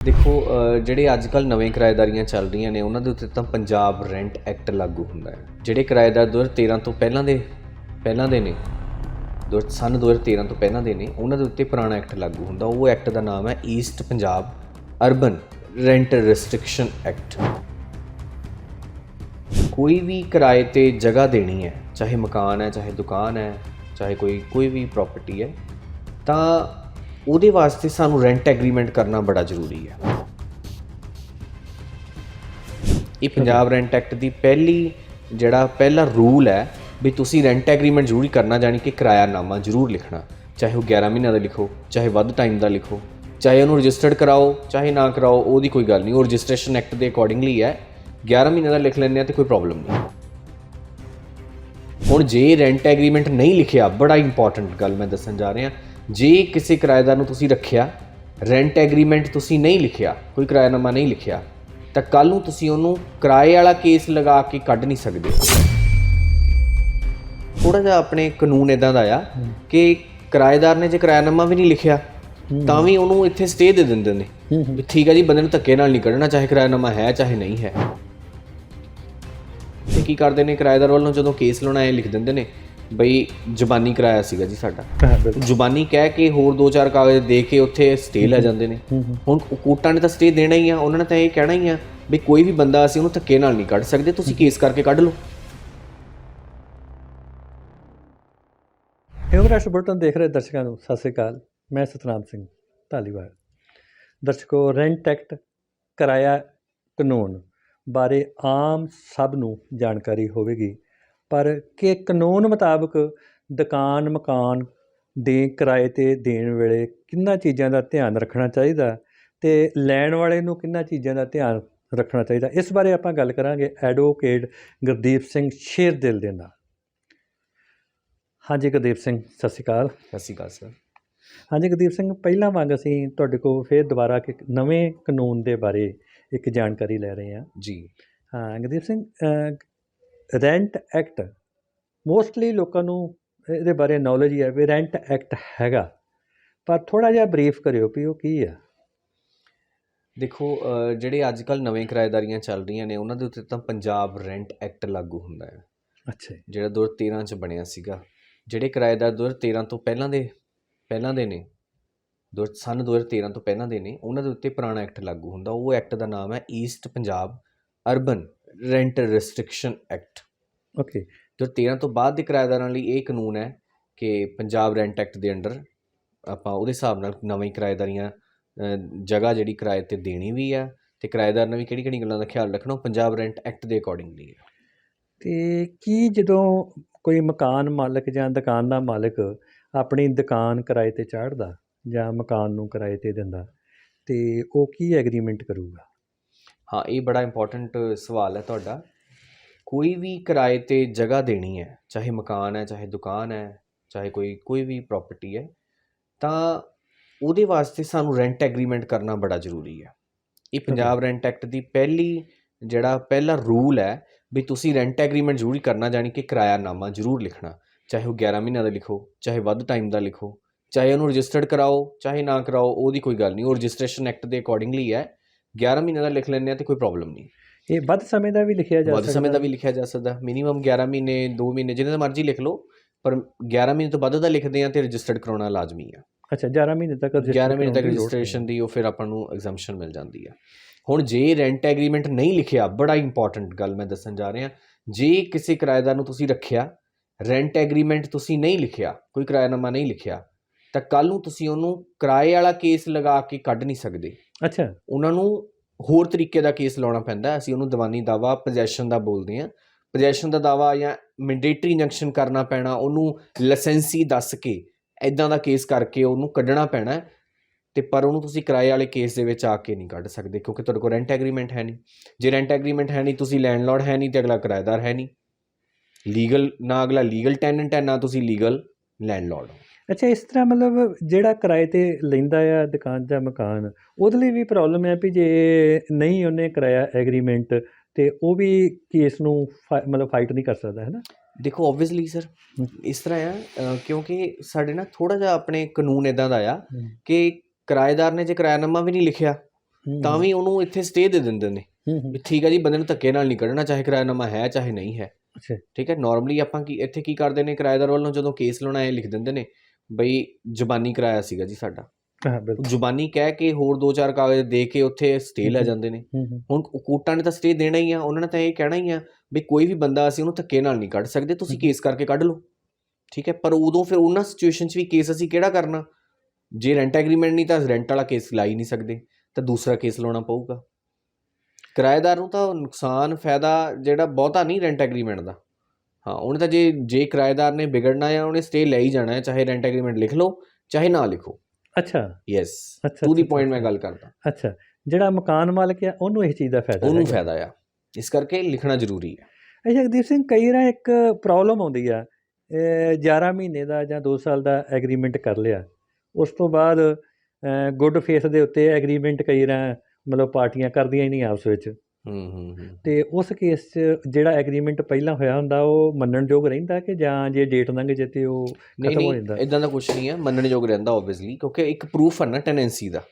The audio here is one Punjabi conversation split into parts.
ਦੇਖੋ ਜਿਹੜੇ ਅੱਜ ਕੱਲ ਨਵੇਂ ਕਿਰਾਏਦਾਰੀਆਂ ਚੱਲ ਰਹੀਆਂ ਨੇ, ਉਹਨਾਂ ਦੇ ਉੱਤੇ ਤਾਂ ਪੰਜਾਬ ਰੈਂਟ ਐਕਟ ਲਾਗੂ ਹੁੰਦਾ ਹੈ। ਜਿਹੜੇ ਕਿਰਾਏਦਾਰ 2013 ਤੋਂ ਪਹਿਲਾਂ ਦੇ ਪਹਿਲਾਂ ਦੇ ਨੇ, ਦੋ ਸਨ 2013 ਤੋਂ ਪਹਿਲਾਂ ਦੇ ਨੇ, ਉਹਨਾਂ ਦੇ ਉੱਤੇ ਪੁਰਾਣਾ ਐਕਟ ਲਾਗੂ ਹੁੰਦਾ। ਉਹ ਐਕਟ ਦਾ ਨਾਮ ਹੈ East Punjab urban rent restriction act ਕੋਈ ਵੀ ਕਿਰਾਏ ਤੇ ਜਗ੍ਹਾ ਦੇਣੀ ਹੈ, ਚਾਹੇ ਮਕਾਨ ਹੈ, ਚਾਹੇ ਦੁਕਾਨ ਹੈ, ਚਾਹੇ ਕੋਈ ਕੋਈ ਵੀ ਪ੍ਰਾਪਰਟੀ ਹੈ, ਤਾਂ ਉਹਦੇ ਵਾਸਤੇ ਸਾਨੂੰ ਰੈਂਟ ਐਗਰੀਮੈਂਟ ਕਰਨਾ ਬੜਾ ਜ਼ਰੂਰੀ ਹੈ। ਇਹ ਪੰਜਾਬ ਰੈਂਟ ਐਕਟ ਦੀ ਪਹਿਲੀ ਜਿਹੜਾ ਪਹਿਲਾ ਰੂਲ ਹੈ ਵੀ ਤੁਸੀਂ ਰੈਂਟ ਐਗਰੀਮੈਂਟ ਜ਼ਰੂਰ ਕਰਨਾ, ਜਾਣੀ ਕਿ ਕਿਰਾਇਆਨਾਮਾ ਜ਼ਰੂਰ ਲਿਖਣਾ। ਚਾਹੇ ਉਹ 11 ਮਹੀਨਿਆਂ ਦਾ ਲਿਖੋ, ਚਾਹੇ ਵੱਧ ਟਾਈਮ ਦਾ ਲਿਖੋ, ਚਾਹੇ ਉਹਨੂੰ ਰਜਿਸਟਰਡ ਕਰਾਓ, ਚਾਹੇ ਨਾ ਕਰਾਓ, ਉਹਦੀ ਕੋਈ ਗੱਲ ਨਹੀਂ। ਉਹ ਰਜਿਸਟ੍ਰੇਸ਼ਨ ਐਕਟ ਦੇ ਅਕੋਰਡਿੰਗਲੀ ਹੈ। 11 ਮਹੀਨੇ ਦਾ ਲਿਖ ਲੈਂਦੇ ਆ ਤੇ ਕੋਈ ਪ੍ਰੋਬਲਮ ਨਹੀਂ। ਹੁਣ ਜੇ ਰੈਂਟ ਐਗਰੀਮੈਂਟ ਨਹੀਂ ਲਿਖਿਆ, ਬੜਾ ਇੰਪੋਰਟੈਂਟ ਗੱਲ ਮੈਂ ਦੱਸਣ ਜਾ ਰਿਹਾ। ਜੇ ਕਿਸੇ ਕਿਰਾਏਦਾਰ ਨੂੰ ਤੁਸੀਂ ਰੱਖਿਆ ਰੈਂਟ ਐਗਰੀਮੈਂਟ ਤੁਸੀਂ ਨਹੀਂ ਲਿਖਿਆ ਕੋਈ ਕਿਰਾਏਨਾਮਾ ਨਹੀਂ ਲਿਖਿਆ ਤਾਂ ਕੱਲ ਨੂੰ ਤੁਸੀਂ ਉਹਨੂੰ ਕਿਰਾਏ ਵਾਲਾ ਕੇਸ ਲਗਾ ਕੇ ਕੱਢ ਨਹੀਂ ਸਕਦੇ। ਥੋੜਾ ਜਿਹਾ ਆਪਣੇ ਕਾਨੂੰਨ ਇਦਾਂ ਦਾ ਆ ਕਿ ਕਿਰਾਏਦਾਰ ਨੇ ਜੇ ਕਿਰਾਏਨਾਮਾ ਵੀ ਨਹੀਂ ਲਿਖਿਆ ਤਾਂ ਵੀ ਉਹਨੂੰ ਇੱਥੇ ਸਟੇ ਦੇ ਦਿੰਦੇ ਨੇ। ਵੀ ਠੀਕ ਹੈ ਜੀ ਬੰਦੇ ਨੂੰ ਧੱਕੇ ਨਾਲ ਨਹੀਂ ਕੱਢਣਾ ਚਾਹੇ ਕਿਰਾਏਨਾਮਾ ਹੈ ਚਾਹੇ ਨਹੀਂ ਹੈ। ਤੇ ਕੀ ਕਰਦੇ ਨੇ ਕਿਰਾਏਦਾਰ ਵੱਲੋਂ ਜਦੋਂ ਕੇਸ ਲਾਉਣਾ ਇਹ ਲਿਖ ਦਿੰਦੇ ਨੇ ਬਈ ਜ਼ੁਬਾਨੀ ਕਿਰਾਇਆ ਸੀਗਾ ਜੀ ਸਾਡਾ। ਜ਼ੁਬਾਨੀ ਕਹਿ ਕੇ ਹੋਰ ਦੋ ਚਾਰ ਕਾਗਜ਼ ਦੇ ਕੇ ਉੱਥੇ ਸਟੇ ਲੈ ਜਾਂਦੇ ਨੇ। ਹੁਣ ਕੋਰਟਾਂ ਨੇ ਤਾਂ ਸਟੇ ਦੇਣਾ ਹੀ ਆ ਉਹਨਾਂ ਨੇ ਤਾਂ ਇਹ ਕਹਿਣਾ ਹੀ ਆ ਵੀ ਕੋਈ ਵੀ ਬੰਦਾ ਅਸੀਂ ਉਹਨੂੰ ਧੱਕੇ ਨਾਲ ਨਹੀਂ ਕੱਢ ਸਕਦੇ ਤੁਸੀਂ ਕੇਸ ਕਰਕੇ ਕੱਢ ਲਓ। ਇੰਗਲਿਸ਼ ਬੁਲਟਨ ਦੇਖ ਰਹੇ ਦਰਸ਼ਕਾਂ ਨੂੰ ਸਤਿ ਸ੍ਰੀ ਅਕਾਲ। ਮੈਂ ਸਤਨਾਮ ਸਿੰਘ ਧਾਲੀਵਾਲ। ਦਰਸ਼ਕੋ ਰੈਂਟ ਐਕਟ ਕਿਰਾਇਆ ਕਾਨੂੰਨ ਬਾਰੇ ਆਮ ਸਭ ਨੂੰ ਜਾਣਕਾਰੀ ਹੋਵੇਗੀ। ਪਰ ਕਿ ਕਾਨੂੰਨ ਮੁਤਾਬਕ ਦੁਕਾਨ ਮਕਾਨ ਦੇ ਕਿਰਾਏ ਤੇ ਦੇਣ ਵੇਲੇ ਕਿੰਨਾ ਚੀਜ਼ਾਂ ਦਾ ਧਿਆਨ ਰੱਖਣਾ ਚਾਹੀਦਾ ਤੇ ਲੈਣ ਵਾਲੇ ਨੂੰ ਕਿੰਨਾ ਚੀਜ਼ਾਂ ਦਾ ਧਿਆਨ ਰੱਖਣਾ ਚਾਹੀਦਾ ਇਸ ਬਾਰੇ ਆਪਾਂ ਗੱਲ ਕਰਾਂਗੇ ਐਡਵੋਕੇਟ ਗੁਰਦੀਪ ਸਿੰਘ ਸ਼ੇਰਦਿਲ ਦੇ ਨਾਲ। ਹਾਂਜੀ ਗੁਰਦੀਪ ਸਿੰਘ ਸਤਿ ਸ਼੍ਰੀ ਅਕਾਲ। ਸਤਿ ਸ਼੍ਰੀ ਅਕਾਲ ਸਰ। ਹਾਂਜੀ ਗੁਰਦੀਪ ਸਿੰਘ ਪਹਿਲਾਂ ਵਾਂਗ ਅਸੀਂ ਤੁਹਾਡੇ ਕੋਲ ਫੇਰ ਦੁਬਾਰਾ ਕਿ ਨਵੇਂ ਕਾਨੂੰਨ ਦੇ ਬਾਰੇ ਇੱਕ ਜਾਣਕਾਰੀ ਲੈ ਰਹੇ ਹਾਂ। ਜੀ। ਹਾਂ Gurdeep Singh rent act mostly ਲੋਕਾਂ ਨੂੰ ਇਹਦੇ ਬਾਰੇ ਨੌਲੇਜ ਹੀ ਹੈ ਵੀ ਰੈਂਟ ਐਕਟ ਹੈਗਾ। ਪਰ ਥੋੜਾ ਜਿਹਾ ਬਰੀਫ ਕਰਿਓ ਵੀ ਉਹ ਕੀ ਆ ਦੇਖੋ ਜਿਹੜੇ ਅੱਜ ਕੱਲ ਨਵੇਂ ਕਿਰਾਏਦਾਰੀਆਂ ਚੱਲ ਰਹੀਆਂ ਨੇ ਉਹਨਾਂ ਦੇ ਉੱਤੇ ਤਾਂ ਪੰਜਾਬ ਰੈਂਟ ਐਕਟ ਲਾਗੂ ਹੁੰਦਾ ਹੈ। ਅੱਛਾ ਜਿਹੜਾ 2013 ਚ ਬਣਿਆ ਸੀਗਾ ਜਿਹੜੇ ਕਿਰਾਏਦਾਰ 2013 ਤੋਂ ਪਹਿਲਾਂ ਦੇ ਪਹਿਲਾਂ ਦੇ ਨੇ ਸਨ 2013 ਤੋਂ ਪਹਿਲਾਂ ਦੇ ਨੇ ਉਹਨਾਂ ਦੇ ਉੱਤੇ ਪੁਰਾਣਾ ਐਕਟ ਲਾਗੂ ਹੁੰਦਾ। ਉਹ ਐਕਟ ਦਾ ਨਾਮ ਹੈ East Punjab urban rent restriction act. Okay. ਜੋ 13 ਤੋਂ ਬਾਅਦ ਦੇ ਕਿਰਾਏਦਾਰਾਂ ਲਈ ਇਹ ਕਾਨੂੰਨ ਹੈ ਕਿ ਪੰਜਾਬ ਰੈਂਟ ਐਕਟ ਦੇ ਅੰਡਰ ਆਪਾਂ ਉਹਦੇ ਹਿਸਾਬ ਨਾਲ ਨਵੀਂ ਕਿਰਾਏਦਾਰੀਆਂ ਜਗ੍ਹਾ ਜਿਹੜੀ ਕਿਰਾਏ ਤੇ ਦੇਣੀ ਵੀ ਆ ਤੇ ਕਿਰਾਏਦਾਰ ਨੇ ਵੀ ਕਿਹੜੀ ਕਿਹੜੀ ਗੱਲਾਂ ਦਾ ਖਿਆਲ ਰੱਖਣਾ ਪੰਜਾਬ ਰੈਂਟ ਐਕਟ ਦੇ ਅਕੋਰਡਿੰਗਲੀ ਹੈ ਤੇ ਕੀ ਜਦੋਂ ਕੋਈ ਮਕਾਨ ਮਾਲਕ ਜਾਂ ਦੁਕਾਨ ਦਾ ਮਾਲਕ ਆਪਣੀ ਦੁਕਾਨ ਕਿਰਾਏ ਤੇ ਚਾੜਦਾ ਜਾਂ ਮਕਾਨ ਨੂੰ ਕਿਰਾਏ ਤੇ ਦਿੰਦਾ ਤੇ ਉਹ ਕੀ ਐਗਰੀਮੈਂਟ ਕਰੂਗਾ? ਹਾਂ ਇਹ ਬੜਾ ਇੰਪੋਰਟੈਂਟ ਸਵਾਲ ਹੈ ਤੁਹਾਡਾ। ਕੋਈ ਵੀ ਕਿਰਾਏ ਤੇ ਜਗ੍ਹਾ ਦੇਣੀ ਹੈ ਚਾਹੇ ਮਕਾਨ ਹੈ ਚਾਹੇ ਦੁਕਾਨ ਹੈ ਚਾਹੇ ਕੋਈ ਕੋਈ ਵੀ ਪ੍ਰਾਪਰਟੀ ਹੈ ਤਾਂ ਉਹਦੇ ਵਾਸਤੇ ਸਾਨੂੰ ਰੈਂਟ ਐਗਰੀਮੈਂਟ ਕਰਨਾ ਬੜਾ ਜ਼ਰੂਰੀ ਹੈ। ਇਹ ਪੰਜਾਬ ਰੈਂਟ ਐਕਟ ਦੀ ਪਹਿਲੀ ਜਿਹੜਾ ਪਹਿਲਾ ਰੂਲ ਹੈ ਵੀ ਤੁਸੀਂ ਰੈਂਟ ਐਗਰੀਮੈਂਟ ਜ਼ਰੂਰ ਕਰਨਾ ਜਾਣੀ ਕਿ ਕਿਰਾਇਆਨਾਮਾ ਜ਼ਰੂਰ ਲਿਖਣਾ। ਚਾਹੇ ਉਹ 11 ਮਹੀਨਿਆਂ ਦਾ ਲਿਖੋ ਚਾਹੇ ਵੱਧ ਟਾਈਮ ਦਾ ਲਿਖੋ ਚਾਹੇ ਉਹਨੂੰ ਰਜਿਸਟਰਡ ਕਰਾਓ ਚਾਹੇ ਨਾ ਕਰਾਓ ਉਹਦੀ ਕੋਈ ਗੱਲ ਨਹੀਂ ਉਹ ਰਜਿਸਟ੍ਰੇਸ਼ਨ ਐਕਟ ਦੇ ਅਕੋਰਡਿੰਗਲੀ ਹੈ। 11 ਮਹੀਨਿਆਂ ਦਾ ਲਿਖ ਲੈਂਦੇ ਆ ਤੇ ਕੋਈ ਪ੍ਰੋਬਲਮ ਨਹੀਂ। ਇਹ ਵੱਧ ਸਮੇਂ ਦਾ ਵੀ ਲਿਖਿਆ ਜਾ ਵੱਧ ਸਕਦਾ ਸਮੇਂ ਦਾ ਵੀ ਲਿਖਿਆ ਜਾ ਸਕਦਾ। ਮਿਨੀਮਮ 11 ਮਹੀਨੇ 2 ਮਹੀਨੇ ਜਿੰਨੇ ਦਾ ਮਰਜ਼ੀ ਲਿਖ ਲਓ ਪਰ 11 ਮਹੀਨੇ ਤੋਂ ਵੱਧ ਦਾ ਲਿਖਦੇ ਆ ਤੇ ਰਜਿਸਟਰਡ ਕਰਾਉਣਾ ਲਾਜ਼ਮੀ ਆ। ਅੱਛਾ 11 ਮਹੀਨੇ ਤੱਕ register 11 ਮਹੀਨੇ ਤੱਕ ਰਜਿਸਟ੍ਰੇਸ਼ਨ ਦੀ ਉਹ ਫਿਰ ਆਪਾਂ ਨੂੰ ਐਗਜ਼ੈਂਪਸ਼ਨ ਮਿਲ ਜਾਂਦੀ ਆ। ਹੁਣ ਜੇ ਰੈਂਟ ਐਗਰੀਮੈਂਟ ਨਹੀਂ ਲਿਖਿਆ ਬੜਾ ਇੰਪੋਰਟੈਂਟ ਗੱਲ ਮੈਂ ਦੱਸਣ ਜਾ ਰਿਹਾ। ਜੇ ਕਿਸੇ ਕਿਰਾਏਦਾਰ ਨੂੰ ਤੁਸੀਂ ਰੱਖਿਆ ਰੈਂਟ ਐਗਰੀਮੈਂਟ ਤੁਸੀਂ ਨਹੀਂ ਲਿਖਿਆ ਕੋਈ ਕਿਰਾਏਨਾਮਾ ਨਹੀਂ ਲਿਖਿਆ ਤਾਂ ਕੱਲ ਨੂੰ ਤੁਸੀਂ ਉਹਨੂੰ ਕਿਰਾਏ ਵਾਲਾ ਕੇਸ ਲਗਾ ਕੇ ਕੱਢ ਨਹੀਂ ਸਕਦੇ। ਅੱਛਾ ਉਹਨਾਂ ਨੂੰ ਹੋਰ ਤਰੀਕੇ ਦਾ ਕੇਸ ਲਾਉਣਾ ਪੈਂਦਾ। ਅਸੀਂ ਉਹਨੂੰ ਦੀਵਾਨੀ ਦਾਵਾ ਪੋਜੈਸ਼ਨ ਦਾ ਬੋਲਦੇ ਹਾਂ ਪੋਜੈਸ਼ਨ ਦਾ ਦਾਵਾ ਜਾਂ ਮੈਂਡੇਟਰੀ ਇੰਜੰਕਸ਼ਨ ਕਰਨਾ ਪੈਣਾ ਉਹਨੂੰ ਲਾਇਸੈਂਸੀ ਦੱਸ ਕੇ ਐਦਾਂ ਦਾ ਕੇਸ ਕਰਕੇ ਉਹਨੂੰ ਕੱਢਣਾ ਪੈਣਾ। ਤੇ ਪਰ ਉਹਨੂੰ ਤੁਸੀਂ ਕਿਰਾਏ ਵਾਲੇ ਕੇਸ ਦੇ ਵਿੱਚ ਆ ਕੇ ਨਹੀਂ ਕੱਢ ਸਕਦੇ ਕਿਉਂਕਿ ਤੁਹਾਡੇ ਕੋਲ ਰੈਂਟ ਐਗਰੀਮੈਂਟ ਹੈ ਨਹੀਂ ਜੇ ਰੈਂਟ ਐਗਰੀਮੈਂਟ ਹੈ ਨਹੀਂ ਤੁਸੀਂ ਲੈਂਡਲੋਰਡ ਹੈ ਨਹੀਂ ਤੇ ਅਗਲਾ ਕਿਰਾਏਦਾਰ ਹੈ ਨਹੀਂ ਲੀਗਲ ਨਾ ਅਗਲਾ ਲੀਗਲ ਟੈਨੈਂਟ ਹੈ ਨਾ ਤੁਸੀਂ ਲੀਗਲ ਲੈਂਡਲੋਰਡ ਹੋ ਅੱਛਾ ਇਸ ਤਰ੍ਹਾਂ ਮਤਲਬ ਜਿਹੜਾ ਕਿਰਾਏ ਤੇ ਲੈਂਦਾ ਆ ਦੁਕਾਨ ਜਾਂ ਮਕਾਨ ਉਹਦੇ ਲਈ ਵੀ ਪ੍ਰੋਬਲਮ ਹੈ ਵੀ ਜੇ ਨਹੀਂ ਉਹਨੇ ਕਰਾਇਆ ਐਗਰੀਮੈਂਟ ਤੇ ਉਹ ਵੀ ਕੇਸ ਨੂੰ ਮਤਲਬ ਫਾਈਟ ਨਹੀਂ ਕਰ ਸਕਦਾ ਹੈ ਨਾ? ਦੇਖੋ ਆਬਵੀਅਸਲੀ ਸਰ ਇਸ ਤਰ੍ਹਾਂ ਆ ਕਿਉਂਕਿ ਸਾਡੇ ਨਾ ਥੋੜਾ ਜਿਹਾ ਆਪਣੇ ਕਾਨੂੰਨ ਇਦਾਂ ਦਾ ਆ ਕਿ ਕਿਰਾਏਦਾਰ ਨੇ ਜੇ ਕਿਰਾਇਆਨਾਮਾ ਵੀ ਨਹੀਂ ਲਿਖਿਆ ਹੂੰ, ਤਾਂ ਵੀ ਉਹਨੂੰ ਇੱਥੇ ਸਟੇ ਦੇ ਦਿੰਦੇ ਨੇ। ਹੂੰ, ਹੂੰ, ਵੀ ਠੀਕ ਹੈ ਜੀ ਬੰਦੇ ਨੂੰ ਧੱਕੇ ਨਾਲ ਨਹੀਂ ਕੱਢਣਾ ਚਾਹੇ ਕਿਰਾਏਨਾਮਾ ਹੈ ਚਾਹੇ ਨਹੀਂ ਹੈ। ਠੀਕ ਹੈ ਨਾਰਮਲੀ ਆਪਾਂ ਕੀ ਇੱਥੇ ਕੀ ਕਰਦੇ ਨੇ ਕਿਰਾਏਦਾਰ ਵੱਲੋਂ ਜਦੋਂ ਕੇਸ ਲਾਉਣਾ ਇਹ ਲਿਖ ਦਿੰਦੇ ਨੇ। ਬਈ ਜ਼ੁਬਾਨੀ ਕਿਰਾਇਆ ਸੀਗਾ ਜੀ ਸਾਡਾ। ਹਾਂ ਬਿਲਕੁਲ। ਜ਼ੁਬਾਨੀ ਕਹਿ ਕੇ ਹੋਰ ਦੋ ਚਾਰ ਕਾਗਜ਼ ਦੇ ਕੇ ਉੱਥੇ ਸਟੇ ਲੈ। ਜਾਂਦੇ ਨੇ। ਹੁਣ ਕੋਰਟਾਂ ਨੇ ਤਾਂ ਸਟੇ ਦੇਣਾ ਹੀ ਆ ਉਹਨਾਂ ਨੇ ਤਾਂ ਇਹ ਕਹਿਣਾ ਹੀ ਆ ਵੀ ਕੋਈ ਵੀ ਬੰਦਾ ਅਸੀਂ ਉਹਨੂੰ ਧੱਕੇ ਨਾਲ ਨਹੀਂ ਕੱਢ ਸਕਦੇ ਤੁਸੀਂ। ਕੇਸ ਕਰਕੇ ਕੱਢ ਲਓ। ਠੀਕ ਹੈ ਪਰ ਉਦੋਂ ਫਿਰ ਉਹਨਾਂ ਸਿਚੁਏਸ਼ਨ 'ਚ ਵੀ ਕੇਸ ਅਸੀਂ ਕਿਹੜਾ ਕਰਨਾ? ਜੇ ਰੈਂਟ ਐਗਰੀਮੈਂਟ ਨਹੀਂ ਤਾਂ ਰੈਂਟ ਵਾਲਾ ਕੇਸ ਲਾ ਹੀ ਨਹੀਂ ਸਕਦੇ ਤਾਂ ਦੂਸਰਾ ਕੇਸ ਲਾਉਣਾ ਪਊਗਾ। ਕਿਰਾਏਦਾਰ ਨੂੰ ਤਾਂ ਨੁਕਸਾਨ ਫਾਇਦਾ ਜਿਹੜਾ ਬਹੁਤਾ ਨਹੀਂ ਰੈਂਟ ਐਗਰੀਮੈਂਟ ਦਾ। ਹਾਂ ਉਹਨੇ ਤਾਂ ਜੇ ਜੇ ਕਿਰਾਏਦਾਰ ਨੇ ਵਿਗੜਨਾ ਆ ਉਹਨੇ ਸਟੇ ਲੈ ਹੀ ਜਾਣਾ ਹੈ ਚਾਹੇ ਰੈਂਟ ਐਗਰੀਮੈਂਟ ਲਿਖ ਲਓ ਚਾਹੇ ਨਾ ਲਿਖੋ। ਅੱਛਾ। ਯੈਸ ਟੂ ਦੀ ਪੁਆਇੰਟ ਮੈਂ। ਗੱਲ ਕਰਦਾ। ਅੱਛਾ ਜਿਹੜਾ ਮਕਾਨ ਮਾਲਕ ਆ ਉਹਨੂੰ ਇਸ ਚੀਜ਼ ਦਾ ਫਾਇਦਾ ਉਹਨੂੰ। ਫਾਇਦਾ ਆ। ਇਸ ਕਰਕੇ ਲਿਖਣਾ ਜ਼ਰੂਰੀ ਹੈ। ਅੱਛਾ ਜਗਦੀਪ ਸਿੰਘ ਕਈ ਵਾਰ ਇੱਕ ਪ੍ਰੋਬਲਮ ਆਉਂਦੀ ਆ। ਇਹ 11 ਮਹੀਨੇ ਦਾ ਜਾਂ 2 ਸਾਲ ਦਾ ਐਗਰੀਮੈਂਟ ਕਰ ਲਿਆ। ਉਸ ਤੋਂ ਬਾਅਦ ਗੁੱਡ ਫੇਸ ਦੇ ਉੱਤੇ ਐਗਰੀਮੈਂਟ ਕਈ ਵਾਰ ਮਤਲਬ ਪਾਰਟੀਆਂ ਕਰਦੀਆਂ ਹੀ ਨਹੀਂ ਆਪਸ ਵਿੱਚ। ਹੂੰ ਤੇ ਉਸ ਕੇਸ 'ਚ ਜਿਹੜਾ ਐਗਰੀਮੈਂਟ ਪਹਿਲਾਂ ਹੋਇਆ ਹੁੰਦਾ ਉਹ ਮੰਨਣਯੋਗ ਰਹਿੰਦਾ ਕਿ ਜਾਂ ਜੇ ਡੇਟ ਲੰਘ ਜੇ ਤੇ ਉਹ ਖਤਮ ਹੋ ਨਹੀਂ ਜਾਂਦਾ? ਇਦਾਂ ਦਾ ਕੁਝ ਨਹੀਂ ਹੈ ਮੰਨਣਯੋਗ ਰਹਿੰਦਾ ਆਬਵੀਅਸਲੀ ਕਿਉਂਕਿ ਇੱਕ ਪ੍ਰੂਫ ਹੈ ਨਾ ਟੈਨੈਂਸੀ ਦਾ।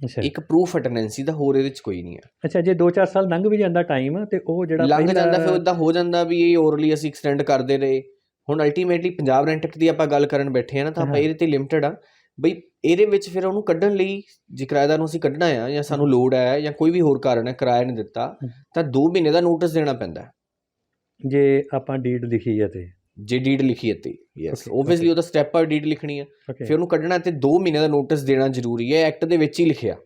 ਅੱਛਾ। ਇੱਕ ਪ੍ਰੂਫ ਹੈ ਟੈਨੈਂਸੀ ਦਾ ਹੋਰ ਇਹਦੇ ਵਿੱਚ ਕੋਈ ਨਹੀਂ ਹੈ। ਅੱਛਾ ਜੇ 2-4 ਸਾਲ ਲੰਘ ਵੀ ਜਾਂਦਾ ਟਾਈਮ ਤੇ ਉਹ ਜਿਹੜਾ ਲੰਘ ਜਾਂਦਾ ਫਿਰ ਇਦਾਂ ਹੋ ਜਾਂਦਾ ਵੀ ਇਹ ਓਰਲੀ ਅਸੀਂ ਐਕਸਟੈਂਡ ਕਰਦੇ ਰਹੇ। ਹੁਣ ਅਲਟੀਮੇਟਲੀ ਪੰਜਾਬ ਰੈਂਟ ਐਕਟ ਦੀ ਆਪਾਂ ਗੱਲ ਕਰਨ ਬੈਠੇ ਆ ਨਾ ਤਾਂ ਆਪਾਂ। ਇਹਦੇ ਤੇ ਲਿਮਟਿਡ ਆ। ਬਈ ਇਹਦੇ ਵਿੱਚ ਫਿਰ ਉਹਨੂੰ ਕੱਢਣ ਲਈ ਜੇ ਕਿਰਾਏਦਾਰ ਨੂੰ ਅਸੀਂ ਕੱਢਣਾ ਆ ਜਾਂ ਸਾਨੂੰ ਲੋੜ ਹੈ ਜਾਂ ਕੋਈ ਵੀ ਹੋਰ ਕਾਰਨ ਹੈ ਕਿਰਾਇਆ ਨਹੀਂ ਦਿੱਤਾ। ਤਾਂ 2 ਮਹੀਨੇ ਦਾ ਨੋਟਿਸ ਦੇਣਾ ਪੈਂਦਾ। ਜੇ ਆਪਾਂ ਡੀਡ ਲਿਖੀ ਹੈ ਤੇ। ਜੇ ਡੀਡ ਲਿਖੀ ਹੈ ਤੇ ਯੈਸ ਓਬਵੀਅਸਲੀ. ਉਹਦਾ ਸਟੈਪ ਆ ਡੀਡ ਲਿਖਣੀ ਹੈ ਫਿਰ ਉਹਨੂੰ ਕੱਢਣਾ ਤੇ 2 ਮਹੀਨੇ ਦਾ ਨੋਟਿਸ ਦੇਣਾ ਜ਼ਰੂਰੀ ਹੈ ਐਕਟ ਦੇ ਵਿੱਚ ਹੀ ਲਿਖਿਆ।